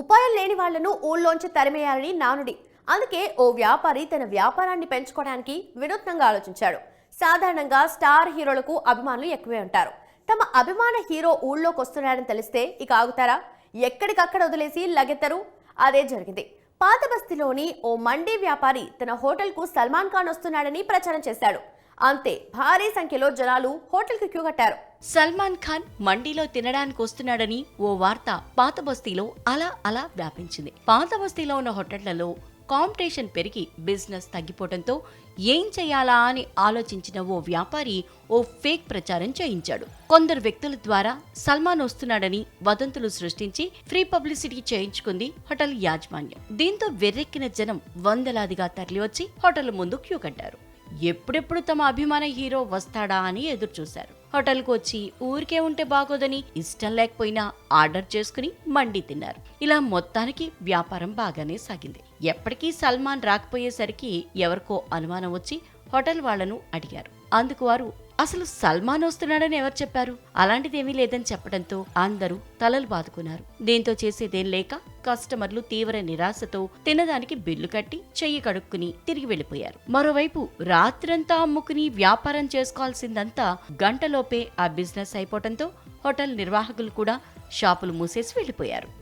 ఉపాయం లేని వాళ్ళను ఊళ్ళోంచి తరిమేయాలని నానుడి. అందుకే ఓ వ్యాపారి తన వ్యాపారాన్ని పెంచుకోవడానికి వినూత్నంగా ఆలోచించాడు. సాధారణంగా స్టార్ హీరోలకు అభిమానులు ఎక్కువే ఉంటారు. తమ అభిమాన హీరో ఊళ్ళోకి వస్తున్నాడని తెలిస్తే ఇక ఆగుతారా? ఎక్కడికక్కడ వదిలేసి లగెత్తరు? అదే జరిగింది. పాత బస్తీలోని ఓ మండీ వ్యాపారి తన హోటల్కు సల్మాన్ ఖాన్ వస్తున్నాడని ప్రచారం చేశాడు. అంతే భారీ సంఖ్యలో జనాలు హోటల్కి క్యూ కట్టారు. సల్మాన్ ఖాన్ మండీలో తినడానికి వస్తున్నాడని ఓ వార్త పాత బస్తీలో అలా అలా వ్యాపించింది. పాత బస్తీలో ఉన్న హోటళ్ళలో కాంపిటీషన్ పెరిగి బిజినెస్ తగ్గిపోవడంతో ఏం చేయాలా అని ఆలోచించిన ఓ వ్యాపారి ఓ ఫేక్ ప్రచారం చేయించాడు. కొందరు వ్యక్తుల ద్వారా సల్మాన్ వస్తున్నాడని వదంతులు సృష్టించి ఫ్రీ పబ్లిసిటీ చేయించుకుంది హోటల్ యాజమాన్యం. దీంతో వెర్రెక్కిన జనం వందలాదిగా తరలివచ్చి హోటల్ ముందు క్యూ కట్టారు. ఎప్పుడెప్పుడు తమ అభిమాన హీరో వస్తాడా అని ఎదురు చూశారు హోటల్కు వచ్చి ఊరికే ఉంటే బాగోదని ఇష్టం లేకపోయినా ఆర్డర్ చేసుకుని మండి తిన్నారు. ఇలా మొత్తానికి వ్యాపారం బాగానే సాగింది. ఎప్పటికీ సల్మాన్ రాకపోయేసరికి ఎవరికో అనుమానం వచ్చి హోటల్ వాళ్ళను అడిగారు. అందుకు వారు అసలు సల్మాన్ వస్తున్నాడని ఎవరు చెప్పారు? అలాంటిదేమీ లేదని చెప్పడంతో అందరూ తలలు బాదుకున్నారు. దీంతో చేసేదేం లేక కస్టమర్లు తీవ్ర నిరాశతో తినడానికి బిల్లు కట్టి చెయ్యి కడుక్కుని తిరిగి వెళ్ళిపోయారు మరోవైపు రాత్రంతా అమ్ముకుని వ్యాపారం చేసుకోవాల్సిందంతా గంటలోపే ఆ బిజినెస్ అయిపోవడంతో హోటల్ నిర్వాహకులు కూడా షాపులు మూసేసి వెళ్ళిపోయారు